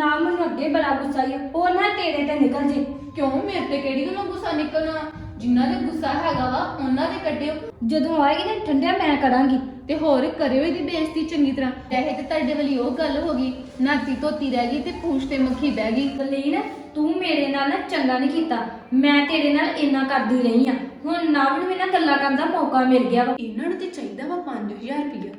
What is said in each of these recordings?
ਨਾ ਮੈਨੂੰ ਅੱਗੇ ਬੜਾ ਗੁੱਸਾ ਹੀ ਉਹ ਨਾ ਤੇਰੇ ਤੇ ਨਿਕਲ ਜੇ। ਕਿਉਂ? ਮੇਰੇ ਤੇ ਕਿਹੜੀ ਗੱਲੋਂ ਗੁੱਸਾ ਨਿਕਲਣਾ? ਜਿਨ੍ਹਾਂ ਦੇ ਗੁੱਸਾ ਹੈਗਾ ਵਾ, ਉਹਨਾਂ ਦੇ ਕੱਢਿਓ। ਜਦੋਂ ਆਏਗੀ ਨਾ ਠੰਡਿਆ, ਮੈਂ ਕਰਾਂਗੀ। ਤੇ ਹੋਰ ਕਰਿਓ ਇਹਦੀ ਬੇਇੱਜ਼ਤੀ ਚੰਗੀ ਤਰ੍ਹਾਂ। ਇਹ ਤੇ ਤੁਹਾਡੇ ਵਾਲੀ ਉਹ ਗੱਲ ਹੋ ਗਈ। ਨਾਤੀ ਧੋਤੀ ਰਹਿ ਗਈ ਤੇ ਪੂਛ ਤੇ ਮੱਖੀ ਬਹਿ ਗਈ। ਬਲੀਨ, ਤੂੰ ਮੇਰੇ ਨਾਲ ਨਾ ਚੰਗਾ ਨਹੀਂ ਕੀਤਾ। ਮੈਂ ਤੇਰੇ ਨਾਲ ਇੰਨਾ ਕਰਦੀ ਰਹੀ ਆ। ਹੁਣ ਨਾ ਨੂੰ ਵੀ ਨਾ ਗੱਲਾਂ ਕਰਨ ਦਾ ਮੌਕਾ ਮਿਲ ਗਿਆ ਵਾ। ਇਹਨਾਂ ਨੂੰ ਤੇ ਚਾਹੀਦਾ ਵਾ 5000 ਰੁਪਇਆ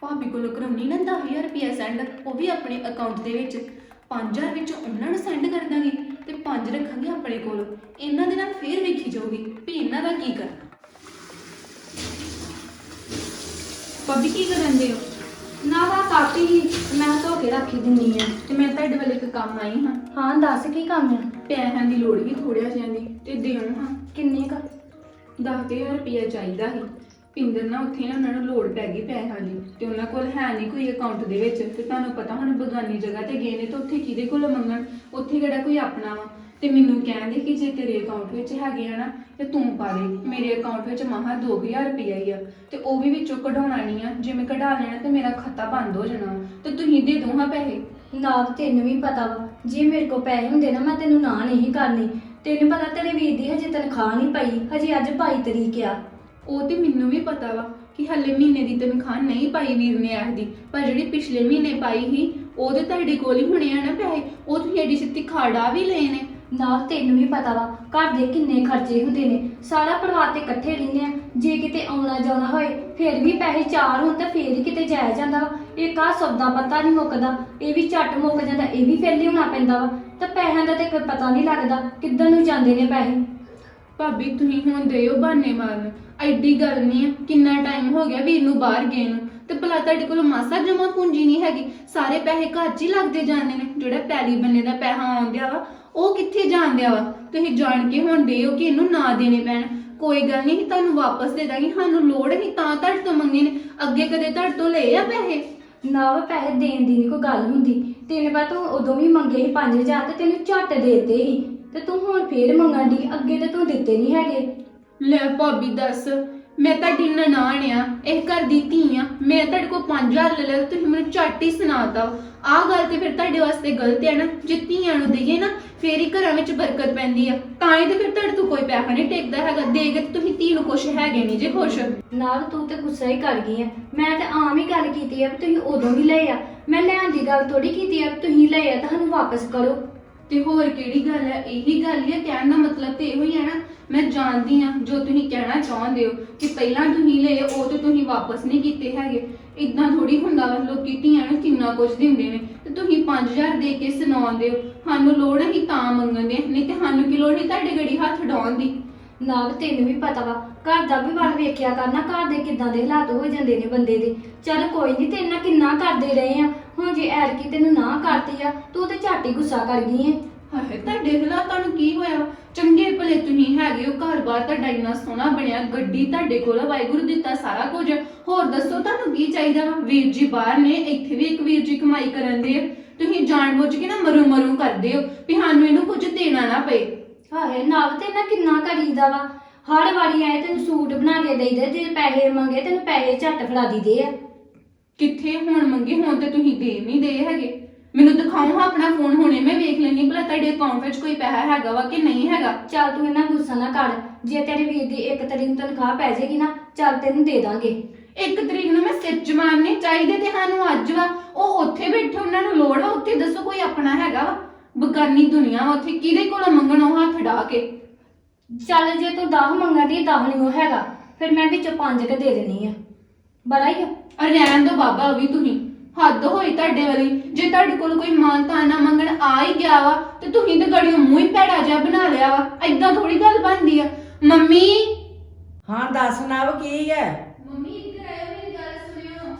ਭਾਬੀ ਕੋਲੋਂ ਕਰਾਉਣੀ ਨਾ 10000 ਰੁਪਇਆ ਸੈਂਡ, ਉਹ ਵੀ ਆਪਣੇ ਅਕਾਊਂਟ ਦੇ ਵਿੱਚ। 5000 ਵਿੱਚ ਉਹਨਾਂ ਨੂੰ ਸੈਂਡ ਕਰ ਦਾਂਗੀ ਤੇ 5 ਰੱਖਾਂਗੇ ਆਪਣੇ ਕੋਲ। ਇਹਨਾਂ ਦੇ ਨਾਲ ਫੇਰ ਵੇਖੀ ਜਾਊਗੀ ਵੀ ਇਹਨਾਂ ਦਾ ਕੀ ਕਰਨਾ। ਭਾਬੀ ਕੀ ਕਰਨ ਦੇ ਹੋ? ਨਾ ਵਾ ਕਾਪੀ ਹੀ ਮੈਂ ਧੋ ਕੇ ਰੱਖੀ ਦਿੰਨੀ ਆ ਤੇ ਮੈਂ ਤੁਹਾਡੇ ਵੱਲ ਇੱਕ ਕੰਮ ਆਈ ਹਾਂ। ਹਾਂ ਦੱਸ ਕੀ ਕੰਮ ਆ? ਪੈਸਿਆਂ ਦੀ ਲੋੜ ਵੀ ਥੋੜਿਆ ਜਿਹਾ ਦੀ ਤੇ ਦਿਓ ਹਾਂ। ਕਿੰਨੇ ਕ? 10000 ਰੁਪਇਆ ਚਾਹੀਦਾ ਸੀ। ਪਿੰਦਰ ਨਾ ਉੱਥੇ ਨਾ ਉਹਨਾਂ ਨੂੰ ਲੋੜ ਪੈ ਗਈ ਪੈਸਿਆਂ ਦੀ ਤੇ ਉਹਨਾਂ ਕੋਲ ਹੈ ਨਹੀਂ ਕੋਈ ਅਕਾਊਂਟ ਦੇ ਵਿੱਚ ਤੇ ਤੁਹਾਨੂੰ ਪਤਾ ਹੁਣ ਬਗਾਨੀ ਜਗ੍ਹਾ ਤੇ ਗਏ ਨੇ ਤਾਂ ਉੱਥੇ ਕਿਹਦੇ ਕੋਲ ਮੰਗਣ? ਉੱਥੇ ਕਿਹੜਾ ਕੋਈ ਆਪਣਾ ਵਾ? ਤੇ ਮੈਨੂੰ ਕਹਿੰਦੇ ਕਿ ਜੇ ਤੇਰੇ ਅਕਾਊਂਟ ਵਿੱਚ ਹੈਗੇ ਆ ਨਾ, ਤੇ ਤੂੰ ਪਾ ਦੇ। ਮੇਰੇ ਅਕਾਊਂਟ ਵਿੱਚ ਮਹਾ 2000 ਰੁਪਇਆ ਹੀ ਆ। ਤੇ ਉਹ ਵੀ ਵਿੱਚੋਂ ਕਢਾਉਣਾ ਨਹੀਂ ਆ। ਜੇ ਮੈਂ ਕਢਾ ਲੈਣਾ ਤੇ ਮੇਰਾ ਖਾਤਾ ਬੰਦ ਹੋ ਜਾਣਾ। ਤੇ ਤੁਸੀਂ ਦੇ ਦੋ ਹਾਂ ਪੈਸੇ। ਨਾ ਤੈਨੂੰ ਵੀ ਪਤਾ ਵਾ, ਜੇ ਮੇਰੇ ਕੋਲ ਪੈਸੇ ਹੁੰਦੇ ਨਾ, ਮੈਂ ਤੈਨੂੰ ਨਾ ਨਹੀਂ ਕਰਨੀ। ਤੈਨੂੰ ਪਤਾ ਤੇਰੇ ਵੀਰ ਦੀ ਹਜੇ ਤਨਖਾਹ ਨਹੀਂ ਪਾਈ, ਹਜੇ ਅੱਜ 22 ਤਰੀਕ ਆ। ਉਹ ਤੇ ਮੈਨੂੰ ਵੀ ਪਤਾ ਵਾ ਕਿ ਹਲੇ ਮਹੀਨੇ ਦੀ ਤਨਖਾਹ ਨਹੀਂ ਪਾਈ ਵੀਰ ਨੇ ਆਖਦੀ। ਪਰ ਜਿਹੜੀ ਪਿਛਲੇ ਮਹੀਨੇ ਪਾਈ ਸੀ ਉਹਦੇ ਤੁਹਾਡੇ ਕੋਲ ਹੀ ਹੋਣੇ ਆ ਨਾ ਪੈਸੇ। ਉਹ ਤੁਸੀਂ ਐਡੀ ਛੇਤੀ ਖਾੜਾ ਵੀ ਲਏ ਨੇ। ਨਾਲ ਤੈਨੂੰ ਵੀ ਪਤਾ ਵਾ, ਘਰ ਦੇ ਕਿੰਨੇ ਖਰਚੇ ਹੁੰਦੇ ਨੇ। ਸਾਰਾ ਪਰਿਵਾਰ ਤੇ ਇਕੱਠੇ ਰਹਿੰਦੇ ਆ। ਜੇ ਕਿਤੇ ਆਉਣਾ ਜਾਣਾ ਹੋਏ, ਫਿਰ ਵੀ ਪੈਸੇ ਚਾਰ ਹੋਣ ਤਾਂ ਫਿਰ ਹੀ ਕਿਤੇ ਜਾਇਆ ਜਾਂਦਾ ਵਾ। ਇੱਕ ਆ ਸੌਦਾ ਪਤਾ ਨਹੀਂ ਮੁੱਕਦਾ। ਇਹ ਵੀ ਝੱਟ ਮੁੱਕ ਜਾਂਦਾ, ਇਹ ਵੀ ਫਿਰ ਲਿਆਉਣਾ ਪੈਂਦਾ ਵਾ। ਤਾਂ ਪੈਸਿਆਂ ਦਾ ਤੇ ਕੋਈ ਪਤਾ ਨਹੀਂ ਲੱਗਦਾ, ਕਿੱਧਰ ਨੂੰ ਜਾਂਦੇ ਨੇ ਪੈਸੇ। ਭਾਬੀ, ਤੁਸੀਂ ਹੁਣ ਦਿਓ ਬਹਾਨੇ ਮਾਰਨ। ਐਡੀ ਗੱਲ ਨਹੀਂ ਆ, ਕਿੰਨਾ ਟਾਈਮ ਹੋ ਗਿਆ ਵੀਰ ਨੂੰ ਬਾਹਰ ਗਏ ਨੂੰ। ਤੇ ਭਲਾ ਤੁਹਾਡੇ ਕੋਲ ਮਾਸਾ ਜਮਾ ਪੂੰਜੀ ਨਹੀਂ ਹੈਗੀ। ਸਾਰੇ ਪੈਸੇ ਘਰ 'ਚ ਹੀ ਲੱਗਦੇ ਜਾਂਦੇ ਨੇ। ਜਿਹੜਾ ਪੈਲੀ ਬੰਨੇ ਦਾ ਪੈਸਾ ਆਉਂਦਿਆ ਵਾ, ਉਹ ਕਿੱਥੇ ਜਾਂਦਿਆ ਵਾ? ਤੁਸੀਂ ਜਾਣ ਕੇ ਹੁਣ ਦਿਓ ਕਿ ਇਹਨੂੰ ਨਾ ਦੇਣੇ ਪੈਣ। ਕੋਈ ਗੱਲ ਨਹੀਂ ਤੁਹਾਨੂੰ ਵਾਪਸ ਦੇ ਦਾਂਗੀ। ਸਾਨੂੰ ਲੋੜ ਨਹੀਂ ਤਾਂ ਤੁਹਾਡੇ ਤੋਂ ਮੰਗੇ ਨੇ। ਅੱਗੇ ਕਦੇ ਤੁਹਾਡੇ ਤੋਂ ਲਏ ਆ ਪੈਸੇ? ਨਾ ਵਾ, ਪੈਸੇ ਦੇਣ ਦੀ ਨਹੀਂ ਕੋਈ ਗੱਲ ਹੁੰਦੀ। ਤੈਨੂੰ ਪਤਾ ਤੂੰ ਉਦੋਂ ਵੀ ਮੰਗੇ ਸੀ 5000 ਤੇ ਤੈਨੂੰ ਝੱਟ ਦੇਤੇ ਸੀ। ਤੇ ਤੂੰ ਹੁਣ ਫੇਰ ਮੰਗਣ ਦੀ ਅੱਗੇ ਤੇ ਤੂੰ ਦਿੱਤੇ ਨਹੀਂ ਹੈਗੇ। ਲੈ ਭਾਬੀ ਦੱਸ ਮੈਂ ਤੁਹਾਡੀ ਨਨਾਣ ਆ ਇਹ ਘਰ ਦੀ ਧੀ ਆ ਮੈਂ ਤੁਹਾਡੇ ਕੋਲ 5000 ਲੈ ਲਿਆ ਤੁਸੀਂ ਮੈਨੂੰ ਝੱਟ ਹੀ ਸੁਣਾਤਾ। ਆਹ ਗੱਲ ਤੇ ਫਿਰ ਤੁਹਾਡੇ ਵਾਸਤੇ ਗਲਤ ਹੈ ਨਾ ਜੇ ਧੀਆਂ ਨੂੰ ਦਈਏ ਨਾ ਫੇਰ ਹੀ ਘਰਾਂ ਵਿੱਚ ਬਰਕਤ ਪੈਂਦੀ ਆ। ਤਾਂ ਹੀ ਤੇ ਫਿਰ ਤੁਹਾਡੇ ਤੋਂ ਕੋਈ ਪੈਸਾ ਨਹੀਂ ਟੇਕਦਾ ਹੈਗਾ ਦੇ ਕੇ ਤੇ ਤੁਸੀਂ ਧੀ ਨੂੰ ਕੁਛ ਹੈਗੇ ਨਹੀਂ ਜੇ ਖੁਸ਼। ਨਾਲ ਤੂੰ ਤੇ ਗੁੱਸਾ ਹੀ ਕਰ ਗਈ ਆ। ਮੈਂ ਤੇ ਆਮ ਹੀ ਗੱਲ ਕੀਤੀ ਆ ਵੀ ਤੁਸੀਂ ਉਦੋਂ ਵੀ ਲਏ ਆ। ਮੈਂ ਲੈਣ ਦੀ ਗੱਲ ਥੋੜੀ ਕੀਤੀ ਆ ਵੀ ਤੁਸੀਂ ਲਏ ਆ ਤੁਹਾਨੂੰ ਵਾਪਸ ਕਰੋ। ਤੇ ਹੋਰ ਕਿਹੜੀ ਗੱਲ ਹੈ ਇਹੀ ਗੱਲ ਹੀ ਹੈ ਕਹਿਣ ਦਾ ਮਤਲਬ ਤੇ ਇਹੋ ਹੀ ਹੈ ਨਾ, ਮੈਂ ਜਾਣਦੀ ਆ, ਜੋ ਤੁਸੀਂ ਕਹਿਣਾ ਚਾਹੁੰਦੇ ਹੋ ਕਿ ਪਹਿਲਾਂ ਤੁਸੀਂ ਲਏ, ਉਹ ਤੇ ਤੁਸੀਂ ਵਾਪਸ ਨਹੀਂ ਕੀਤੇ ਹੈਗੇ। ਇਦਾਂ ਥੋੜੀ ਹੁੰਦਾ ਵਾ, ਲੋਕੀ ਧੀਆਂ ਨੂੰ ਕਿੰਨਾ ਕੁਝ ਦਿੰਦੇ ਨੇ, ਤੇ ਤੁਸੀਂ 5000 ਦੇ ਕੇ ਸੁਣਾਉਂਦੇ ਹੋ। ਸਾਨੂੰ ਲੋੜ ਹੀ ਤਾਂ ਮੰਗਣ ਦੇ, ਨਹੀਂ ਤੇ ਸਾਨੂੰ ਕੀ ਲੋੜ ਹੀ ਤੁਹਾਡੇ ਗੜੀ ਹੱਥ ਡਾਉਣ ਦੀ। ਨਾਲ ਤੈਨੂੰ ਵੀ ਪਤਾ ਵਾ ਘਰ ਦਾ ਵੀ ਵੱਲ ਵੇਖਿਆ ਕਰਨਾ ਘਰ ਦੇ ਕਿੱਦਾਂ ਦੇ ਹਾਲਾਤ ਹੋ ਜਾਂਦੇ ਨੇ ਬੰਦੇ ਦੇ। ਚੱਲ ਕੋਈ ਨਹੀਂ ਤੇਰੇ ਨਾਲ ਕਿੰਨਾ ਕਰਦੇ ਰਹੇ ਆ। ਹੁਣ ਜੇ ਐਰਕੀ ਤੈਨੂੰ ਨਾ ਕਰਤੀ ਆ ਤੂੰ ਤੇ ਝੱਟ ਹੀ ਗੁੱਸਾ ਕਰ ਗਈ ਏ। ਹਾਏ ਤੁਹਾਡੇ ਹਾਲਾਤਾਂ ਨੂੰ ਕੀ ਹੋਇਆ? ਚੰਗੇ ਭਲੇ ਤੁਸੀਂ ਹੈਗੇ ਹੋ ਘਰ-ਬਾਰ ਤੁਹਾਡਾ ਇੰਨਾ ਸੋਹਣਾ ਬਣਿਆ ਗੱਡੀ ਤੁਹਾਡੇ ਕੋਲ ਆ, ਵਾਹਿਗੁਰੂ ਦਿੱਤਾ ਸਾਰਾ ਕੁਝ। ਹੋਰ ਦੱਸੋ ਤੁਹਾਨੂੰ ਕੀ ਚਾਹੀਦਾ ਵਾ? ਵੀਰ ਜੀ ਬਾਹਰ ਨੇ ਇੱਥੇ ਵੀ ਇੱਕ ਵੀਰ ਜੀ ਕਮਾਈ ਕਰਨ ਦੇ ਆ। ਤੁਸੀਂ ਜਾਣਬੁੱਝ ਕੇ ਨਾ ਮਰੂ ਮਰੂ ਕਰਦੇ ਹੋ ਵੀ ਸਾਨੂੰ ਇਹਨੂੰ ਕੁਝ ਦੇਣਾ ਨਾ ਪਏ। ਹਾਏ ਨਾਲ ਤੇ ਨਾ ਕਿੰਨਾ ਕਰੀਦਾ ਵਾ। ਹਰ ਵਾਰੀ ਆਏ ਤੈਨੂੰ ਸੂਟ ਬਣਾ ਕੇ ਦੇਈਦੇ ਜੇ ਪੈਸੇ ਮੰਗੇ ਤੈਨੂੰ ਪੈਸੇ ਝੱਟ ਫੜਾ ਦੀਦੇ ਆ। ਕਿੱਥੇ ਹੁਣ ਮੰਗੇ ਹੁਣ ਤੇ ਤੁਸੀਂ ਦੇ ਨਹੀਂ ਦੇ ਹੈਗੇ। ਮੈਨੂੰ ਦਿਖਾਓ ਹਾਂ ਆਪਣਾ ਫੋਨ ਹੁਣੇ ਮੈਂ ਵੇਖ ਲੈਣੀ ਭਲਾ ਤੁਹਾਡੇ ਅਕਾਊਂਟ ਵਿੱਚ ਕੋਈ ਪੈਸਾ ਹੈਗਾ ਵਾ ਕਿ ਨਹੀਂ ਹੈਗਾ। ਚੱਲ ਤੂੰ ਇਹਨਾਂ ਗੁੱਸਾ ਨਾ ਕਰ ਜੇ ਤੇਰੇ ਵੀਰ ਦੀ ਇੱਕ ਤਰੀਕ ਨੂੰ ਤਨਖਾਹ ਪੈ ਜਾਏਗੀ ਨਾ ਚੱਲ ਤੈਨੂੰ ਦੇ ਦਾਂਗੇ। ਇੱਕ ਤਰੀਕ ਨੂੰ ਮੈਂ ਸਿਰ ਜਮਾਨੇ ਚਾਹੀਦੇ ਤੇ ਸਾਨੂੰ ਅੱਜ ਵਾ ਉਹ ਉੱਥੇ ਬੈਠੇ ਉਹਨਾਂ ਨੂੰ ਲੋੜ ਵਾ ਉੱਥੇ ਦੱਸੋ ਕੋਈ ਆਪਣਾ ਹੈਗਾ ਵਾ। ਬਗਾਨੀ ਦੁਨੀਆ ਵਾ ਉੱਥੇ ਕਿਹਦੇ ਕੋਲ ਮੰਗਣ ਉਹ ਹੱਥ ਡਾ ਕੇ? ਚੱਲ ਜੇ ਤੂੰ 10 ਮੰਗਦੀ 10 ਨਹੀਂ ਉਹ ਹੈਗਾ ਫਿਰ ਮੈਂ ਵਿੱਚੋਂ 5 ਕੇ ਦੇ ਦੇਣੀ ਆ। ਬੜਾ ਹੀ ਆ। ਅਰ ਰਹਿਣ ਦੋ ਬਾਬਾ ਵੀ ਤੁਸੀਂ। ਹੱਦ ਹੋਈ ਤੁਹਾਡੇ ਵਾਲੀ। ਜੇ ਤੁਹਾਡੇ ਕੋਲ ਕੋਈ ਮਾਨਤਾ ਨਾ ਮੰਗਣ ਆ ਹੀ ਗਿਆ ਵਾ ਤੇ ਤੁਸੀਂ ਤੇ ਗੜੀਓ ਮੂੰਹ ਹੀ ਭੈੜਾ ਜਿਹਾ ਬਣਾ ਲਿਆ ਵਾ। ਐਦਾਂ ਥੋੜੀ ਗੱਲ ਬਣਦੀ ਆ। ਮੰਮੀ! ਹਾਂ ਦੱਸ ਨਵ ਕੀ ਹੈ? ਮੰਮੀ ਇੱਧਰ ਆਇਓ ਮੇਰੀ ਗੱਲ ਸੁਣਿਓ।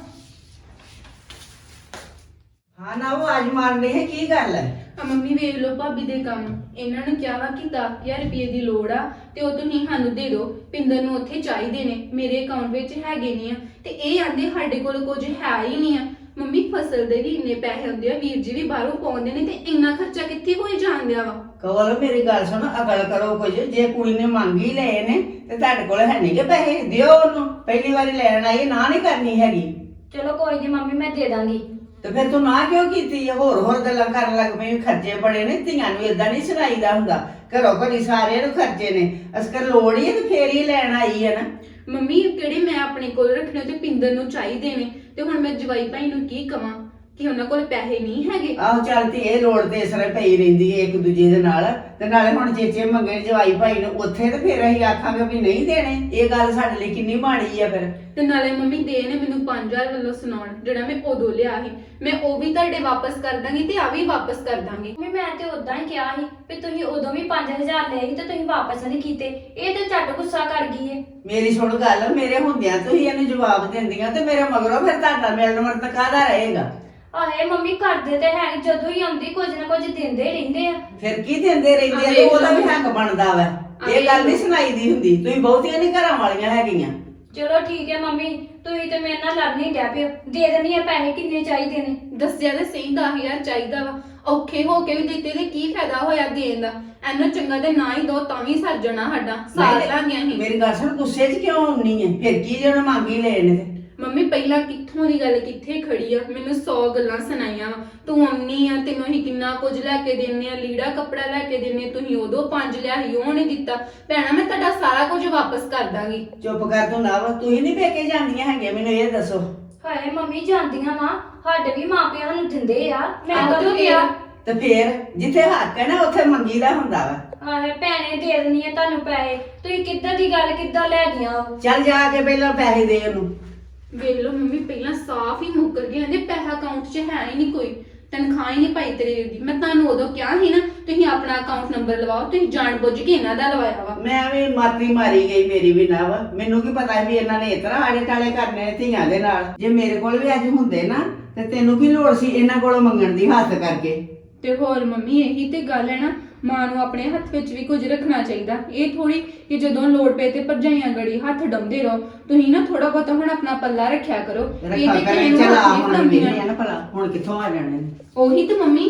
ਹਾਂ ਨਾ ਉਹ ਅੱਜ ਮਾਰਨੇ ਹੈ ਕੀ ਗੱਲ ਹੈ? ਆ ਮੰਮੀ ਵੇਖ ਲਓ ਭਾਬੀ ਦੇ ਕੰਮ। ਇਹਨਾਂ ਨੇ ਕਿਹਾ ਵਾ ਕਿ 10000 ਰੁਪਏ ਦੀ ਲੋੜ ਆ ਤੇ ਉਹ ਤੁਸੀਂ ਸਾਨੂੰ ਦੇ ਦਿਓ। ਪਿੰਦਰ ਨੂੰ ਉੱਥੇ ਚਾਹੀਦੇ ਨੇ। ਮੇਰੇ ਅਕਾਊਂਟ ਵਿੱਚ ਹੈਗੇ ਨਹੀਂ ਆ। ਤੇ ਇਹ ਆਂਦੇ ਸਾਡੇ ਕੋਲ ਕੁਝ ਹੈ ਹੀ ਨਹੀਂ ਆ। ਮੰਮੀ ਫਸਲ ਦੇ ਵੀ ਇੰਨੇ ਪੈਸੇ ਹੁੰਦੇ ਆ। ਵੀਰ ਜੀ ਵੀ ਬਾਹਰੋਂ ਪਾਉਂਦੇ ਨੇ ਤੇ ਇੰਨਾ ਖਰਚਾ ਕਿੱਥੇ ਹੋਈ ਜਾਂਦਿਆ ਵਾ? ਕਵਲ ਮੇਰੀ ਗੱਲ ਸੁਣ। ਅਕਲ ਕਰੋ ਕੁਝ। ਜੇ ਕੁੜੀ ਨੇ ਮੰਗ ਹੀ ਲਏ ਨੇ ਤੇ ਤੁਹਾਡੇ ਕੋਲ ਹੈ ਨਹੀਂ ਕਿ ਪੈਸੇ? ਦਿਓ ਉਹਨੂੰ। ਪਹਿਲੀ ਵਾਰੀ ਲੈਣ ਆਈ ਨਾ ਨਹੀਂ ਕਰਨੀ ਹੈਗੀ। ਚਲੋ ਕੋਈ ਨਹੀਂ ਮੰਮੀ ਮੈਂ ਦੇ ਦਾਂਗੀ। ਤੇ ਫਿਰ ਤੂੰ ਨਾ ਕਿਉਂ ਕੀਤੀ? ਆ? ਹੋਰ ਹੋਰ ਗੱਲਾਂ ਕਰਨ ਲੱਗ ਪਈ ਵੀ ਖਰਚੇ ਬੜੇ ਨੇ, ਧੀਆਂ ਨੂੰ ਇਦਾਂ ਨਹੀਂ ਸੁਣਾਈਦਾ ਹੁੰਦਾ। ਘਰੋਂ ਘਰੀ ਸਾਰਿਆਂ ਨੂੰ ਖਰਚੇ ਨੇ। ਅਸਕਰ ਲੋੜ ਹੀ ਹੈ ਤੇ ਫੇਰ ਹੀ ਲੈਣ ਆਈ ਹੈ ਨਾ। ਮੰਮੀ, ਕਿਹੜੇ ਮੈਂ ਆਪਣੇ ਕੋਲ ਰੱਖਣੇ ਤੇ ਪਿੰਦਰ ਨੂੰ ਚਾਹੀਦੇ ਨੇ? ਤੇ ਹੁਣ ਮੈਂ ਜਵਾਈ ਭਾਈ ਨੂੰ ਕੀ ਕਵਾਂ? ਕਿ ਉਹਨਾਂ ਕੋਲ ਪੈਸੇ ਨਹੀਂ ਹੈਗੇ। ਆਹੋ ਚੱਲ ਤੇ ਇਹ ਲੋੜ ਤੇ ਇਸ ਤਰ੍ਹਾਂ ਪਈ ਰਹਿੰਦੀ ਹੈ ਇੱਕ ਦੂਜੇ ਦੇ ਨਾਲ। ਤੇ ਨਾਲੇ ਹੁਣ ਚੇਚੇ ਮੰਗੇ ਜਵਾਈ ਭਾਈ ਨੂੰ ਉੱਥੇ ਤੇ ਫਿਰ ਅਸੀਂ ਆਖਾਂਗੇ ਵੀ ਨਹੀਂ ਦੇਣੇ। ਇਹ ਗੱਲ ਸਾਡੇ ਲਈ ਕਿੰਨੀ ਮਾੜੀ ਆ ਫਿਰ। ਤੇ ਨਾਲੇ ਮੰਮੀ ਦੇ ਨੇ ਮੈਨੂੰ 5000 ਵੱਲੋਂ ਸੁਣਾਉਣ ਜਿਹੜਾ ਮੈਂ ਉਦੋਂ ਲਿਆ ਸੀ। ਮੈਂ ਉਹ ਵੀ ਤੁਹਾਡੇ ਵਾਪਸ ਕਰ ਦਾਂਗੀ ਤੇ ਆ ਵੀ ਵਾਪਸ ਕਰ ਦਾਂਗੀ। ਮੰਮੀ ਮੈਂ ਤੇ ਉਦਾਂ ਹੀ ਕਿਹਾ ਸੀ ਵੀ ਤੁਸੀਂ ਉਦੋਂ ਵੀ 5000 ਲਏ ਸੀ ਤੇ ਤੁਸੀਂ ਵਾਪਸ ਨਹੀਂ ਕੀਤੇ। ਇਹ ਤੇ ਝੱਟ ਗੁੱਸਾ ਕਰ ਗਈ ਏ। ਮੇਰੀ ਸੁਣ ਗੱਲ ਮੇਰੇ ਹੁੰਦਿਆਂ ਤੁਸੀਂ ਇਹਨੂੰ ਜਵਾਬ ਦਿੰਦੀਆਂ ਤੇ ਮੇਰੇ ਮਗਰੋਂ ਫਿਰ ਤੁਹਾਡਾ ਮਿਲਣ ਵਰਤ ਕਾਹਦਾ ਰਹੇਗਾ? ਆਹੇ ਮੰਮੀ ਕਰਦੇ ਤੇ ਹੈ ਨੀ, ਜਦੋਂ ਹੀ ਆਉਂਦੀ ਕੁਝ ਨਾ ਕੁਝ ਦਿੰਦੇ ਹੀ ਰਹਿੰਦੇ ਆ। ਫਿਰ ਕੀ ਦਿੰਦੇ ਰਹਿੰਦੇ ਆ? ਤੇ ਉਹਦਾ ਵੀ। ਹੱਕ ਬਣਦਾ ਵਾ। ਇਹ ਗੱਲ ਨਹੀਂ ਸੁਣਾਈ ਦੀ ਹੁੰਦੀ। ਤੁਸੀਂ ਬਹੁਤੀਆਂ ਨਹੀਂ ਘਰਾਂ ਵਾਲੀਆਂ ਹੈਗੀਆਂ। ਚਲੋ ਠੀਕ ਹੈ ਮੰਮੀ ਤੁਸੀਂ ਤੇ ਮੇਰੇ ਨਾਲ ਲੜ ਨਹੀਂ ਡੈ ਪਿਓ। ਦੇ ਦੇਣੀ ਆ ਪੈਸੇ ਕਿੰਨੇ ਚਾਹੀਦੇ ਨੇ? ਦੱਸਿਆ ਤੇ ਸਹੀ 10000 ਚਾਹੀਦਾ ਵਾ। ਔਖੇ ਹੋ ਕੇ ਵੀ ਦਿੱਤੇ ਤੇ ਕੀ ਫਾਇਦਾ ਹੋਇਆ ਦੇਣ ਦਾ? ਐਨਾ ਚੰਗਾ ਤੇ ਨਾ ਹੀ ਦੋ ਤਾਂ ਵੀ ਸਰ ਜਾਣਾ ਸਾਡਾ। ਸਾਲ ਲਾਂਗੀਆਂ ਸੀ ਮੇਰੀ ਗੱਲ ਸੁਣ ਗੁੱਸੇ 'ਚ ਕਿਉਂ ਹੁੰਨੀ ਹੈ ਫਿਰ ਕੀ ਜੇ ਉਹਨੇ ਮੰਗੀ ਲਏ ਨੇ ਤੇ? ਮੰਮੀ ਪਹਿਲਾਂ ਕਿੱਥੋਂ ਦੀ ਗੱਲ ਕਿੱਥੇ ਖੜੀ ਆ? ਮੈਨੂੰ 100 ਗੱਲਾਂ ਸੁਣਾਈਆਂ ਵਾ। ਤੂੰ ਆਉਣੀ ਆ ਤੈਨੂੰ ਅਸੀਂ ਕਿੰਨਾ ਕੁਝ ਲੈ ਕੇ ਦਿੰਨੇ ਆ ਲੀੜਾ ਕੱਪੜਾ ਲੈ ਕੇ ਦਿੰਨੇ ਤੁਸੀਂ ਉਦੋਂ ਪੰਜ ਲਿਆ ਸੀ ਉਹ ਨਹੀਂ ਦਿੱਤਾ। ਭੈਣਾ ਮੈਂ ਤੁਹਾਡਾ ਸਾਰਾ ਕੁਝ ਵਾਪਸ ਕਰ ਦਾਂਗੀ। ਚੁੱਪ ਕਰ ਤੂੰ ਨਾ ਵਾ ਤੁਸੀਂ ਨਹੀਂ ਪੇਕੇ ਜਾਂਦੀਆਂ ਹੈਗੀਆਂ ਮੈਨੂੰ ਇਹ ਦੱਸੋ। ਹਾਏ ਮੰਮੀ ਜਾਂਦੀਆਂ ਵਾ। ਸਾਡੇ ਵੀ ਮਾਪਿਆਂ ਨੂੰ ਦਿੰਦੇ ਆ। ਮੈਂ ਆਹੋ ਕਦੋਂ ਫਿਰ? ਗਿਆ? ਤੇ ਫੇਰ ਜਿੱਥੇ ਹੱਕ ਹੈ ਨਾ ਉੱਥੇ ਮੰਗੀਦਾ ਹੁੰਦਾ ਵਾ। ਆਹੇ ਭੈਣੇ ਦੇ ਦੇਣੀ ਆ ਤੁਹਾਨੂੰ ਪੈਸੇ। ਤੁਸੀਂ ਕਿੱਦਾਂ ਦੀ ਗੱਲ ਕਿੱਦਾਂ ਲੈ ਗਈਆਂ? ਚੱਲ ਜਾ ਕੇ ਪਹਿਲਾਂ ਪੈਸੇ ਦੇ ਉਹਨੂੰ। ਵੇਖ ਲਓ, ਮੰਮੀ ਪਹਿਲਾਂ ਸਾਫ਼ ਹੀ ਮੁੱਕਰ ਗਏ ਕਹਿੰਦੇ ਪੈਸਾ ਅਕਾਊਂਟ 'ਚ ਹੈ ਹੀ ਨਹੀਂ ਕੋਈ, ਤਨਖਾਹ ਹੀ ਨਹੀਂ ਪਾਈ ਤੇਰੇ ਵੀਰ ਦੀ। ਮੈਂ ਤੁਹਾਨੂੰ ਉਦੋਂ ਕਿਹਾ ਸੀ ਨਾ, ਤੁਸੀਂ ਆਪਣਾ ਅਕਾਊਂਟ ਨੰਬਰ ਲਵਾਓ, ਤੁਸੀਂ ਜਾਣ ਕੇ ਇਹਨਾਂ ਦਾ ਲਵਾਇਆ ਵਾ। ਮੈਂ ਵੀ ਮਾਤੀ ਮਾਰੀ ਗਈ ਮੇਰੀ ਵੀ ਨਾ ਵਾ। ਮੈਨੂੰ ਕੀ ਪਤਾ ਵੀ ਇਹਨਾਂ ਨੇ ਇਤਰਾ ਆੜੇ ਟਾਲੇ ਕਰਨੇ ਨੇ ਧੀਆਂ ਦੇ ਨਾਲ। ਜੇ ਮੇਰੇ ਕੋਲ ਵੀ ਅੱਜ ਹੁੰਦੇ ਨਾ, ਤੇ ਤੈਨੂੰ ਕੀ ਲੋੜ ਸੀ ਇਹਨਾਂ ਕੋਲੋਂ ਮੰਗਣ ਦੀ ਹੱਥ ਕਰਕੇ? ਤੇ ਹੋਰ ਮੰਮੀ ਇਹੀ ਤੇ ਗੱਲ ਹੈ ਨਾ ਮਾਂ ਨੂੰ ਆਪਣੇ ਹੱਥ ਵਿੱਚ ਵੀ ਕੁਝ ਰੱਖਣਾ ਚਾਹੀਦਾ। ਇਹ ਥੋੜੀ ਕਿ ਜਦੋਂ ਲੋੜ ਪਏ ਤੇ ਭਰਜਾਈਆਂ ਗੜੀ ਹੱਥ ਡੰਦੇ ਰਹੋ। ਤੁਸੀਂ ਨਾ ਥੋੜਾ ਬਹੁਤਾ ਹੁਣ ਆਪਣਾ ਪੱਲਾ ਰੱਖਿਆ ਕਰੋ। ਇਹ ਰੱਖਾ ਤੇ ਕਿਸੇ ਕਰੇ ਨੂੰ ਚਲਾ ਹੱਥ ਨਹੀਂ ਹੁਣ ਫੜਾਉਂਦੀਆਂ। ਵੇਖਿਆ ਨਾ ਭਲਾ ਹੁਣ ਕਿੱਥੋਂ ਆ ਜਾਣੇ ਨੇ ਉਹੀ ਤੇ ਮੰਮੀ।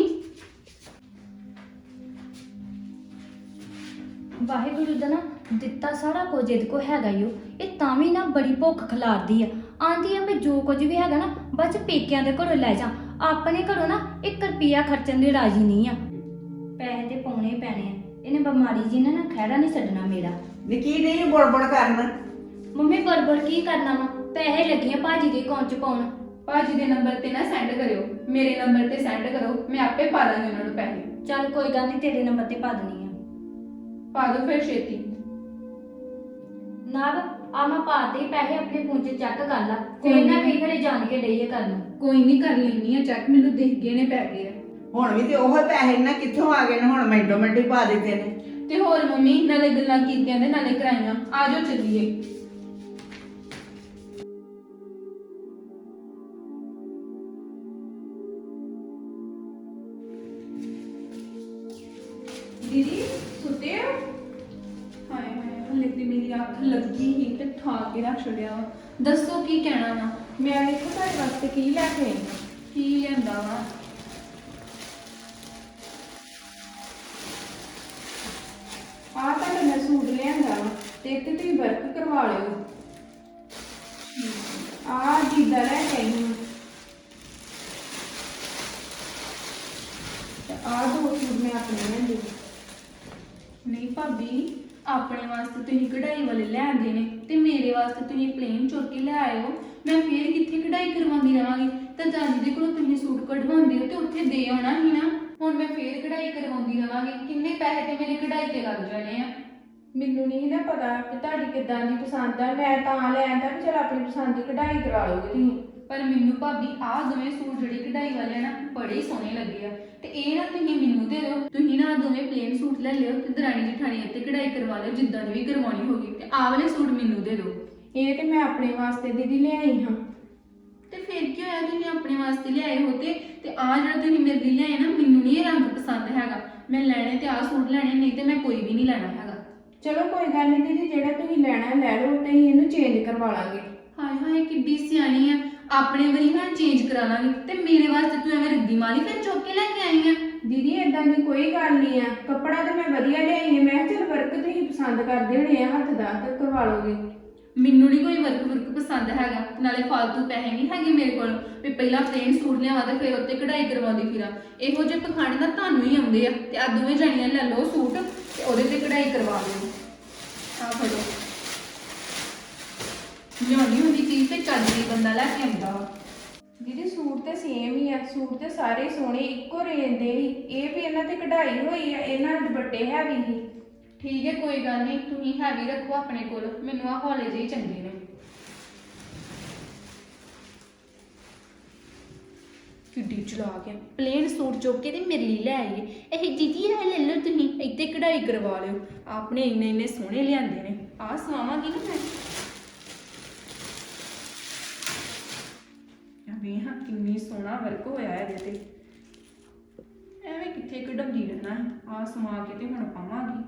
ਵਾਹਿਗੁਰੂ ਦਾ ਨਾ ਦਿੱਤਾ ਸਾਰਾ ਕੁਝ ਇਹਦੇ ਕੋ ਹੈਗਾ ਈ ਓ। ਇਹ ਤਾਂ ਵੀ ਨਾ ਬੜੀ ਭੁੱਖ ਖਿਲਾਰਦੀ ਆ। ਆਂਦੀ ਆ ਵੀ ਜੋ ਕੁਝ ਵੀ ਹੈਗਾ ਨਾ ਬਸ ਪੇਕਿਆਂ ਦੇ ਘਰੋਂ ਲੈ ਜਾ। ਆਪਣੇ ਘਰੋਂ ਨਾ 1 ਰੁਪਿਆ ਖਰਚਣ ਦੀ ਰਾਜੀ ਨਹੀਂ ਆ। ਪੈਸੇ ਤੇ ਪਾਉਣੇ ਹੀ ਪੈਣੇ ਆ। ਇਹਨੇ ਬਿਮਾਰੀ ਜੀ ਨੇ ਨਾ ਖਹਿੜਾ ਨਹੀਂ ਛੱਡਣਾ ਮੇਰਾ। ਨਿੱਕੀ ਨਹੀਂ ਬੜਬੜ ਕਰਨ? ਮੰਮੀ ਬਰਬਰ ਕੀ ਕਰਨਾ ਵਾ? ਪੈਸੇ ਲੱਗੀਆਂ ਭਾਜੀ ਦੇ ਅਕਾਊਂਟ 'ਚ ਪਾਉਣ। ਭਾਜੀ ਦੇ ਨੰਬਰ ਤੇ ਨਾ ਸੈਂਡ ਕਰਿਓ। ਮੇਰੇ ਨੰਬਰ ਤੇ ਸੈਂਡ ਕਰੋ। ਮੈਂ ਆਪੇ ਪਾ ਦਾਂਗੀ ਉਹਨਾਂ ਨੂੰ ਪੈਸੇ। ਚੱਲ ਕੋਈ ਗੱਲ ਨਹੀਂ ਤੇਰੇ ਨੰਬਰ ਤੇ ਪਾ ਦਨੀ ਆ। ਪਾ ਦਿਓ ਫਿਰ ਛੇਤੀ। ਨਾਗ ਆ ਮੈਂ ਪਾਤੇ ਪੈਸੇ ਆਪਣੇ ਫੋਨ 'ਚ ਚੈੱਕ ਕਰ ਲਾ। ਕੋਈ ਨਾ ਕਈ ਘਰੇ ਜਾਣ ਕੇ ਡਈਏ ਕਰਨ ਕੋਈ ਨਹੀਂ ਕਰ ਲੈਣੀ ਆ ਚੈੱਕ ਮੈਨੂੰ ਦਿਖ ਗਏ ਨੇ ਪੈ ਗਏ ਆ। ਹੁਣ ਵੀ ਤੇ ਉਹ ਪੈਸੇ ਨਾ ਕਿੱਥੋਂ ਆ ਗਏ ਨੇ ਹੁਣ ਮਿੰਟੋ ਮਿੰਟ ਹੀ ਪਾ ਦਿੱਤੇ ਨੇ। ਤੇ ਹੋਰ ਮੰਮੀ ਨਾਲੇ ਗੱਲਾਂ ਕੀਤੀਆਂ ਤੇ ਨਾਲੇ ਕਰਾਈਆਂ। ਆ ਜਾਓ ਚੱਲੀਏ। ਮੇਰੀ ਅੱਖ ਲੱਗੀ ਹੀ ਤੇ ਠਾ ਕੇ ਰੱਖ ਛੜਿਆ ਵਾ। ਦੱਸੋ ਕੀ ਕਹਿਣਾ ਵਾ? ਮੈਂ ਵੇਖੋ ਤੁਹਾਡੇ ਵਾਸਤੇ ਕੀ ਲੈ ਕੇ ਆਈ। ਹਾਂ ਕੀ ਲੈਂਦਾ ਵਾ? ਆਹ ਤੁਹਾਡਾ ਮੈਂ ਸੂਟ ਲਿਆਂਦਾ ਵਾ ਤੇ ਇੱਥੇ ਤੁਸੀਂ ਵਰਕ ਕਰਵਾ ਲਿਓ। ਆਹ ਜੀਦਾ ਲੈ ਕੇ ਆਈ ਹਾਂ ਤੇ ਆਹ ਦੋ ਸੂਟ ਮੈਂ ਆਪਣੇ ਲਿਆਂਦੇ। ਨਹੀਂ ਭਾਬੀ ਆਪਣੇ ਵਾਸਤੇ ਤੁਸੀਂ ਕਢਾਈ ਵਾਲੇ ਲੈ ਆਂਦੇ ਨੇ ਤੇ ਮੇਰੇ ਵਾਸਤੇ ਤੁਸੀਂ ਪਲੇਨ ਕੇ ਲੈ ਆਇਓ। ਮੈਂ ਫੇਰ ਕਿੱਥੇ ਕਢਾਈ ਕਰਵਾਉਂਦੀ ਰਵਾਂਗੀ? ਤਾਂ ਜਾਂਦੀ ਦੇ ਕੋਲੋਂ ਤੁਸੀਂ ਸੂਟ ਕਢਵਾਉਂਦੇ ਹੋ ਤੇ ਉੱਥੇ ਦੇ ਆਉਣਾ ਹੀ ਨਾ। ਹੁਣ ਮੈਂ ਫੇਰ ਕਢਾਈ ਕਰਵਾਉਂਦੀ ਰਵਾਂਗੀ। ਕਿੰਨੇ ਪੈਸੇ ਤੇ ਮੇਰੇ ਕਢਾਈ ਤੇ ਲੱਗ ਜਾਣੇ ਆ? ਮੈਨੂੰ ਨਹੀਂ ਨਾ ਪਤਾ ਕਿ ਤੁਹਾਡੀ ਕਿੱਦਾਂ ਦੀ ਪਸੰਦ ਆ। ਮੈਂ ਤਾਂ ਲੈ ਆਂਦਾ ਵੀ ਚਲ ਆਪਣੀ ਪਸੰਦ ਦੀ ਕਢਾਈ ਕਰਵਾ ਲਓਗੇ ਤੁਸੀਂ। ਪਰ ਮੈਨੂੰ ਭਾਬੀ ਆਹ ਦੋਵੇਂ ਸੂਟ ਜਿਹੜੇ ਕਢਾਈ ਵਾਲੇ ਨਾ ਬੜੇ ਸੋਹਣੇ ਲੱਗੇ ਆ। ਤੇ ਇਹ ਨਾ ਤੁਸੀਂ ਮੈਨੂੰ ਦੇ ਦਿਓ ਤੁਸੀਂ ਨਾ ਆਹ ਦੋਵੇਂ ਪਲੇਨ ਸੂਟ ਲੈ ਲਿਓ ਤੇ ਦਰਾਣੀ ਜਠਾਣੀ ਇੱਥੇ ਕਢਾਈ ਕਰਵਾ ਲਿਓ ਜਿੱਦਾਂ ਦੀ ਵੀ ਕਰਵਾਉਣੀ ਹੋਗੀ ਤੇ ਆਹ ਵਾਲੇ ਸੂਟ ਮੈਨੂੰ ਦੇ ਦਿਓ। ਇਹ ਤੇ ਮੈਂ ਆਪਣੇ ਵਾਸਤੇ ਦੀਦੀ ਲਿਆਈ ਹਾਂ। ਤੇ ਫਿਰ ਕੀ ਹੋਇਆ ਤੁਸੀਂ ਆਪਣੇ ਵਾਸਤੇ ਲਿਆਏ ਹੋ ਤੇ ਤੇ ਆ ਜਿਹੜਾ ਤੁਸੀਂ ਮੇਰੇ ਲਈ ਲਿਆਏ ਨਾ ਮੈਨੂੰ ਨਹੀਂ ਇਹ ਰੰਗ ਪਸੰਦ ਹੈਗਾ। ਮੈਂ ਲੈਣੇ ਤੇ ਆਹ ਸੂਟ ਲੈਣੇ ਨਹੀਂ ਤੇ ਮੈਂ ਕੋਈ ਵੀ ਨਹੀਂ ਲੈਣਾ ਹੈਗਾ। ਚਲੋ ਕੋਈ ਗੱਲ ਨਹੀਂ ਦੀਦੀ ਜਿਹੜਾ ਤੁਸੀਂ ਲੈਣਾ ਲੈ ਲਓ ਤੇ ਅਸੀਂ ਇਹਨੂੰ ਚੇਂਜ ਕਰਵਾ ਲਾਂਗੇ। ਹਾਏ ਹਾਏ ਕਿੱਡੀ ਸਿਆਣੀ ਆ। ਆਪਣੇ ਵਾਰੀ ਨਾਲ ਚੇਂਜ ਕਰਾ ਲਾਂਗੇ ਤੇ ਮੇਰੇ ਵਾਸਤੇ ਤੂੰ ਐਵੇਂ ਰੱਦੀ ਮਾਰੀ ਫਿਰ ਚੁੱਕ ਕੇ ਲੈ ਕੇ ਆਈ ਆ। ਦੀਦੀ ਏਦਾਂ ਦੀ ਕੋਈ ਗੱਲ ਨਹੀਂ ਆ। ਕੱਪੜਾ ਤਾਂ ਮੈਂ ਵਧੀਆ ਲਿਆਈ ਹਾਂ ਮੈਂ ਕਿਹਾ ਚਲ ਵਰਕ ਤੁਸੀਂ ਪਸੰਦ ਕਰਦੇ ਹੋਣੇ ਆ ਹੱਥ ਦਾ ਤੇ ਕਰਵਾ ਲੋਗੇ ਮੈਨੂੰ ਨਹੀਂ ਕੋਈ ਵਰਕ ਵਰਕ ਪਸੰਦ ਹੈਗਾ। ਨਾਲੇ ਫालतू ਪੈਸੇ ਨਹੀਂ ਹੈਗੇ ਮੇਰੇ ਕੋਲ। ਵੀ ਪਹਿਲਾਂ ਪਲੇਨ ਸੂਟ ਲਿਆਵਾਂ ਤੇ ਫਿਰ ਉੱਤੇ ਕਢਾਈ ਕਰਵਾਉਂਦੀ ਫਿਰਾਂ। ਇਹੋ ਜਿਹੇ ਪਖਾਣੇ ਤਾਂ ਤੁਹਾਨੂੰ ਹੀ ਆਉਂਦੇ ਆ। ਤੇ ਆ ਦੋਵੇਂ ਜਣੀਆਂ ਲੈ ਲਓ ਸੂਟ ਤੇ ਉਹਦੇ ਤੇ ਕਢਾਈ ਕਰਵਾ ਦਿਓ। ਆ ਫੜੋ। ਲਿਆਉਣੀ ਹੁੰਦੀ ਚੀਜ਼ ਤੇ ਚੱਜ ਦੀ ਬੰਦਾ ਲੈ ਕੇ ਆਉਂਦਾ ਵਾ। ਦੀਦੀ ਸੂਟ ਤੇ ਸੇਮ ਹੀ ਆ ਸੂਟ ਤੇ ਸਾਰੇ ਸੋਹਣੇ ਇੱਕੋ ਰੇਂਜ ਦੇ ਹੀ। ਇਹ ਵੀ ਇਹਨਾਂ ਤੇ ਕਢਾਈ ਹੋਈ ਆ ਇਹਨਾਂ ਦੇ ਦੁਪੱਟੇ ਹੈਵੀ ਹੀ। ਠੀਕ ਹੈ ਕੋਈ ਗੱਲ ਨਹੀਂ ਤੁਸੀਂ ਹੈਵੀ ਰੱਖੋ ਆਪਣੇ ਕੋਲ ਮੈਨੂੰ ਆ ਹੌਲੇ ਜਿਹੇ ਹੀ ਚੰਗੇ ਨੇ। ਕਿੱਡੀ ਚਲਾ ਕੇ ਪਲੇਨ ਸੂਟ ਚੁੱਕ ਕੇ ਤੇ ਮੇਰੇ ਲਈ ਲੈ ਆਈਏ। ਇਹ ਦੀਦੀ ਇਹ ਲੈ ਲਓ ਤੁਸੀਂ ਇੱਥੇ ਕਢਾਈ ਕਰਵਾ ਲਿਓ। ਆਪਣੇ ਇੰਨੇ ਇੰਨੇ ਸੋਹਣੇ ਲਿਆਂਦੇ ਨੇ। ਆਹ ਸਵਾਵਾਂਗੀ ਨਾ ਮੈਂ। ਵੇਖ ਹਾਂ, ਕਿੰਨੀ ਸੋਹਣਾ ਵਰਕ ਹੋਇਆ ਇਹਦੇ ਤੇ। ਐਵੇਂ ਕਿੱਥੇ ਕਢਾਉਂਦੀ ਰਹਿਣਾ ਆ ਸਮਾ ਕੇ ਤੇ ਹੁਣ ਪਾਵਾਂਗੀ।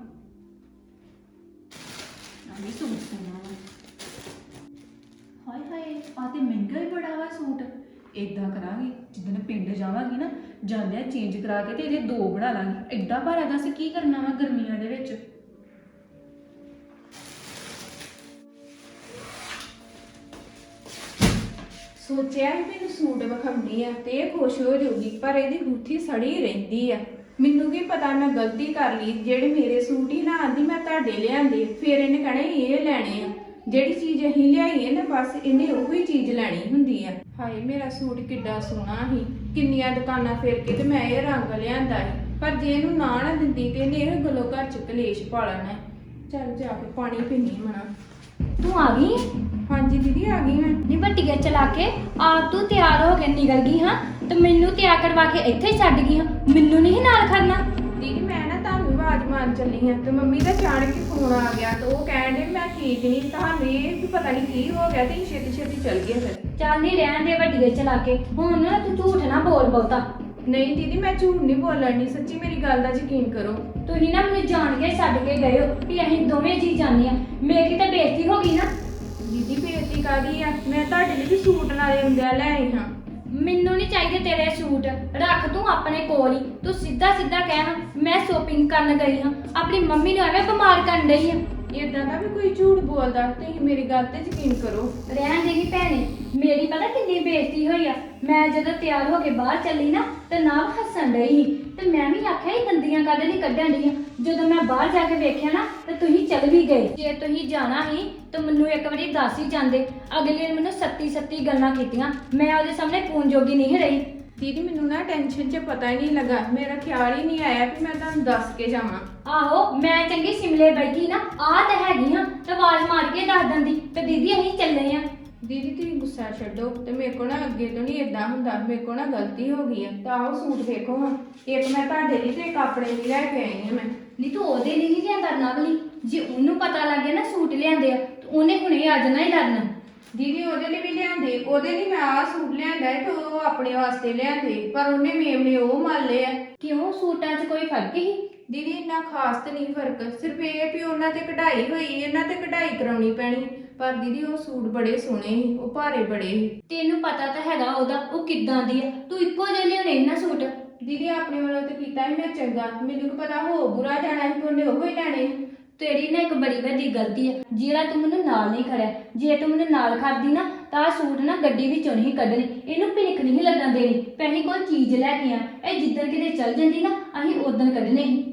ਆ ਵੀ ਸੂਟ ਸੋਹਣਾ ਵਾ। ਹਾਏ ਹਾਏ ਆ ਤੇ ਮਹਿੰਗਾ ਹੀ ਬੜਾ ਵਾ ਸੂਟ। ਏਦਾਂ ਕਰਾਂਗੇ, ਜਿੱਦਣ ਪਿੰਡ ਜਾਵਾਂਗੀ ਨਾ, ਜਾਂਦਿਆਂ ਚੇਂਜ ਕਰਾ ਕੇ ਤੇ ਇਹਦੇ ਦੋ ਬਣਾ ਲਾਂਗੇ। ਐਡਾ ਭਾਰਾ ਅਸੀਂ ਕੀ ਕਰਨਾ ਵਾ ਗਰਮੀਆਂ ਦੇ ਵਿੱਚ? ਸੋਚਿਆ ਵੀ ਮੈਨੂੰ ਸੂਟ ਵਿਖਾਉਣੀ ਆ ਤੇ ਇਹ ਖੁਸ਼ ਹੋ ਜਾਊਗੀ, ਪਰ ਇਹਦੀ ਬੂਥੀ ਸੜੀ ਰਹਿੰਦੀ ਆ। ਮੈਨੂੰ ਕੀ ਪਤਾ ਮੈਂ ਗਲਤੀ ਕਰ ਲਈ, ਜਿਹੜੇ ਮੇਰੇ ਸੂਟ ਹੀ ਨਾ ਆਂਦੀ, ਮੈਂ ਤੁਹਾਡੇ ਲਿਆਂਦੇ। ਫਿਰ ਇਹਨੇ ਕਹਣਾ, ਇਹ ਲੈਣੇ ਆ। ਜਿਹੜੀ ਚੀਜ਼ ਅਸੀਂ ਲਿਆਈ ਹੈ ਨਾ, ਬਸ ਇਹਨੇ ਉਹੀ ਚੀਜ਼ ਲੈਣੀ ਹੁੰਦੀ ਆ। ਹਾਏ, ਮੇਰਾ ਸੂਟ ਕਿੱਡਾ ਸੋਹਣਾ ਸੀ। ਕਿੰਨੀਆਂ ਦੁਕਾਨਾਂ ਫੇਰ ਕੇ ਤੇ ਮੈਂ ਇਹ ਰੰਗ ਲਿਆਂਦਾ ਸੀ। ਪਰ ਜੇ ਇਹਨੂੰ ਨਾ ਨਾ ਦਿੰਦੀ ਤੇ ਇਹਨੇ ਇਹ ਗਲੋ ਘਰ ਚ ਕਲੇਸ਼ ਪਾ ਲੈਣਾ ਚੱਲ ਜਾ ਕੇ ਪਾਣੀ ਪੀਣੀ ਮਣਾ ਤੂੰ ਆ ਗਈ ਹਾਂਜੀ ਦੀਦੀ ਆ ਗਈ ਮੈਂ। ਨੀ ਵੱਟੀਆਂ ਚਲਾ ਕੇ। ਆਪ ਤੂੰ ਤਿਆਰ ਹੋ ਕੇ ਨਿਕਲ ਗਈ ਹਾਂ ਤੇ ਮੈਨੂੰ ਤਿਆਰ ਕਰਵਾ ਕੇ ਇੱਥੇ ਹੀ ਛੱਡ ਗਈ ਹਾਂ। ਮੈਨੂੰ ਨਹੀਂ ਨਾਲ ਖੜਨਾ। ਦੀਦੀ ਮੈਂ ਨਾ ਤੁਹਾਨੂੰ ਆਵਾਜ਼ ਮਾਰਨ ਚੱਲੀ ਆ ਤੇ ਮੰਮੀ ਦਾ ਚਾੜ ਕੇ ਫੋਨ ਆ ਗਿਆ ਤੇ ਉਹ ਕਹਿਣ ਦੇ ਮੈਂ ਠੀਕ ਨਹੀਂ ਤੁਹਾਨੂੰ ਇਹ ਵੀ ਪਤਾ ਨਹੀਂ ਕੀ ਹੋ ਗਿਆ ਤੇ ਅਸੀਂ ਛੇਤੀ ਛੇਤੀ ਚੱਲ ਗਏ ਫਿਰ। ਚੱਲ ਨਹੀਂ ਰਹਿਣ ਦੇ ਵੱਡੀਆਂ ਚਲਾ ਕੇ। ਹੁਣ ਨਾ ਤੂੰ ਝੂਠ ਨਾ ਬੋਲ ਬਹੁਤਾ। ਨਹੀਂ ਦੀਦੀ ਮੈਂ ਝੂਠ ਨਹੀਂ ਬੋਲਣੀ ਸੱਚੀ ਮੇਰੀ ਗੱਲ ਦਾ ਯਕੀਨ ਕਰੋ। ਤੁਸੀਂ ਨਾ ਮੈਨੂੰ ਜਾਣ ਕੇ ਛੱਡ ਕੇ ਗਏ ਹੋ ਵੀ ਅਸੀਂ ਦੋਵੇਂ ਜੀ ਜਾਂਦੇ ਆ ਮੇਰੀ ਤਾਂ ਬੇਇੱਜ਼ਤੀ ਹੋ ਗਈ ਨਾ। ਦੀਦੀ ਕਾਦੀ ਆ? ਮੈਂ ਤੁਹਾਡੇ ਲਈ ਵੀ ਸੂਟ ਨਾਲੇ ਹੁੰਦਿਆ ਲੈ ਆਈ ਹਾਂ। ਮੈਨੂੰ ਨਹੀਂ ਚਾਹੀਦੇ ਤੇਰੇ ਸੂਟ। ਰੱਖ ਤੂੰ ਆਪਣੇ ਕੋਲ ਹੀ। ਤੂੰ ਸਿੱਧਾ ਸਿੱਧਾ ਕਹਿ ਮੈਂ ਸ਼ੋਪਿੰਗ ਕਰਨ ਗਈ ਹਾਂ। ਆਪਣੀ ਮੰਮੀ ਨੂੰ ਐਵੇਂ ਬਿਮਾਰ ਕਰਨ ਡਈ ਆ ਇਦਾਂ ਦਾ ਵੀ ਕੋਈ ਝੂਠ ਬੋਲਦਾ, ਤੁਸੀਂ ਮੇਰੀ ਗੱਲ ਤੇ ਯਕੀਨ ਕਰੋ। ਰਹਿਣ ਦੇਗੀ ਭੈਣੇ, ਮੇਰੀ ਪਤਾ ਕਿੰਨੀ ਬੇਇੱਜ਼ਤੀ ਹੋਈ ਆ। ਮੈਂ ਜਦੋਂ ਤਿਆਰ ਹੋ ਕੇ ਬਾਹਰ ਚੱਲੀ ਨਾ, ਤੇ ਨਾਲ ਹੱਸਣ ਡਈ ਸੀ। ਤੇ ਮੈਂ ਵੀ ਆਖਿਆ ਹੀ ਦੰਦੀਆਂ ਕੱਢ ਲਈ ਕੱਢਣ ਡਈ ਆ। ਜਦੋਂ ਮੈਂ ਬਾਹਰ ਜਾ ਕੇ ਵੇਖਿਆ ਨਾ, ਤੇ ਤੁਸੀਂ ਚੱਲ ਵੀ ਗਏ। ਜੇ ਤੁਸੀਂ ਜਾਣਾ ਸੀ, ਤਾਂ ਮੈਨੂੰ ਇੱਕ ਵਾਰੀ ਦੱਸ ਹੀ ਜਾਂਦੇ। ਅਗਲੇ ਨੇ ਮੈਨੂੰ ਸੱਤੀ ਸੱਤੀ ਗੱਲਾਂ ਕੀਤੀਆਂ। ਮੈਂ ਉਹਦੇ ਸਾਹਮਣੇ ਕੂਨ ਜੋਗੀ ਨਹੀਂ ਰਹੀ। ਦੀਦੀ ਮੈਨੂੰ ਨਾ ਟੈਨਸ਼ਨ 'ਚ ਪਤਾ ਹੀ ਨਹੀਂ ਲੱਗਾ। ਮੇਰਾ ਖਿਆਲ ਹੀ ਨਹੀਂ ਆਇਆ ਕਿ ਮੈਂ ਤੁਹਾਨੂੰ ਦੱਸ ਕੇ ਜਾਵਾਂ। ਆਹੋ ਮੈਂ ਚੰਗੀ ਸਿਮਲੇ ਬੈਠੀ ਨਾ ਆਹ ਤਾਂ ਹੈਗੀ ਹਾਂ ਤੇ ਆਵਾਜ਼ ਮਾਰ ਕੇ ਦੱਸ ਦਿੰਦੀ ਤੇ ਦੀਦੀ ਅਸੀਂ ਚੱਲੇ ਆ। ਦੀਦੀ ਤੁਸੀਂ ਗੁੱਸਾ ਛੱਡੋ ਤੇ ਮੇਰੇ ਕੋਲ ਨਾ ਅੱਗੇ ਤੋਂ ਨਹੀਂ ਇਦਾਂ ਹੁੰਦਾ ਮੇਰੇ ਕੋਲ ਨਾ ਗਲਤੀ ਹੋ ਗਈ ਆ। ਤਾਂ ਆਓ ਸੂਟ ਵੇਖੋ ਹਾਂ। ਇੱਕ ਮੈਂ ਤੁਹਾਡੇ ਲਈ ਤੇ ਇੱਕ ਆਪਣੇ ਲਈ ਲੈ ਕੇ ਆਈ ਹਾਂ ਮੈਂ। ਨਹੀਂ ਤੂੰ ਉਹਦੇ ਲਈ ਨਹੀਂ ਲਿਆਂਦਾ ਨਵਲੀ। ਜੇ ਉਹਨੂੰ ਪਤਾ ਲੱਗ ਗਿਆ ਨਾ ਸੂਟ ਲਿਆਂਦੇ ਆ ਤੇ ਉਹਨੇ ਹੁਣੇ ਆ ਜਾਣਾ ਹੀ ਲੜਨਾ। ਦੀਦੀ ਉਹਦੇ ਲਈ ਵੀ ਲਿਆਂਦੇ ਉਹਦੇ ਲਈ ਮੈਂ ਆਹ ਸੂਟ ਲਿਆਂਦਾ ਹੈ ਤੇ ਉਹ ਆਪਣੇ ਵਾਸਤੇ ਲਿਆਂਦੇ ਪਰ ਉਹਨੇ ਮੇਮਨੇ ਉਹ ਮੰਨ ਲਏ ਆ ਕਿਉਂ? ਸੂਟਾਂ 'ਚ ਕੋਈ ਫ਼ਰਕ ਹੀ? ਦੀਦੀ ਇੰਨਾ ਖਾਸ ਤੇ ਨਹੀਂ ਫ਼ਰਕ ਸਿਰਫ ਇਹ ਹੈ ਵੀ ਉਹਨਾਂ ਤੇ ਕਢਾਈ ਹੋਈ ਇਹਨਾਂ ਤੇ ਕਢਾਈ ਕਰਾਉਣੀ ਪੈਣੀ। ਪਰ ਦੀਦੀ ਉਹ ਸੂਟ ਬੜੇ ਸੋਹਣੇ ਸੀ ਉਹ ਭਾਰੇ ਬੜੇ ਸੀ। ਤੈਨੂੰ ਪਤਾ ਤਾਂ ਹੈਗਾ ਉਹਦਾ ਉਹ ਕਿੱਦਾਂ ਦੀ ਆ? ਤੂੰ ਇੱਕੋ ਜਿਹੇ ਲਿਆਉਣੇ ਇਹਨਾਂ ਸੂਟ? ਦੀਦੀ ਆਪਣੇ ਵੱਲੋਂ ਤੇ ਕੀਤਾ ਹੀ ਮੈਂ ਚੰਗਾ ਮੈਨੂੰ ਕੀ ਪਤਾ ਹੋ ਬੁਰਾ ਜਾਣਾ ਸੀ ਤੇ ਉਹਨੇ ਉਹੋ ਹੀ ਲੈਣੇ ਸੀ। ਤੇਰੀ ਨਾ ਇੱਕ ਬੜੀ ਵੱਡੀ ਗਲਤੀ ਹੈ। ਜਿਹੜਾ ਤੂੰ ਮੈਨੂੰ ਨਾਲ ਨਹੀਂ ਖੜਿਆ, ਜੇ ਤੂੰ ਮੈਨੂੰ ਨਾਲ ਖੜਦੀ ਨਾ, ਤਾਂ ਆਹ ਸੂਟ ਨਾ ਗੱਡੀ ਵਿੱਚੋਂ ਨਹੀਂ ਕੱਢਣੀ। ਇਹਨੂੰ ਭਿਣਕ ਨਹੀਂ ਲੱਗਣ ਦੇਣੀ। ਪਹਿਲੀ ਕੋਈ ਚੀਜ਼ ਲੈ ਕੇ ਆ। ਇਹ ਜਿੱਦਣ ਕਿਤੇ ਚੱਲ ਜਾਂਦੀ ਨਾ, ਅਸੀਂ ਉਦੋਂ ਕੱਢਣੇ ਸੀ।